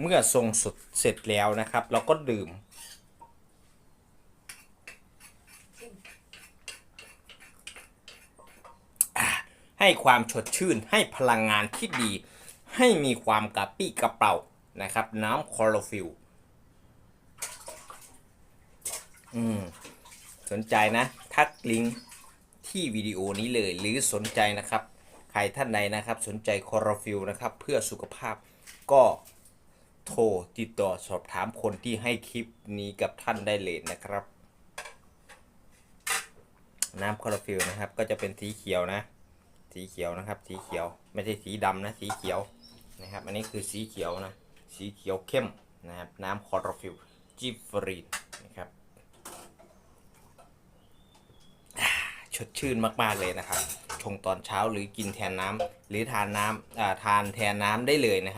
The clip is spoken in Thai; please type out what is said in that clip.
เมื่อทรงสุดเสร็จแล้วนะครับ เราก็ดื่ม ให้ความสดชื่นให้พลังงานที่ดี ให้มีความกระปี้กระเป๋านะครับ น้ำคลอโรฟิลลอืมสนใจนะ ทักลิงก์ที่วิดีโอนี้เลยหรือสนใจนะครับ ใครท่านใดนะครับ สนใจคอโรฟิลลนะครับ เพื่อสุขภาพก็ โทรติดต่อสอบถามคนที่ให้คลิปนี้กับท่านได้เลยนะครับ น้ำคลอโรฟิลนะครับ ก็จะเป็นสีเขียวนะ สีเขียวนะครับ สีเขียวไม่ใช่สีดำนะสีเขียวนะครับ อันนี้คือสีเขียวนะ สีเขียวเข้มนะครับ น้ำคลอโรฟิลจิฟฟรีนนะครับชดชื่นมาก ๆ เลยนะครับ ชงตอนเช้าหรือกินแทนน้ำหรือทานน้ำอ่าทานแทนน้ำได้เลยนะครับ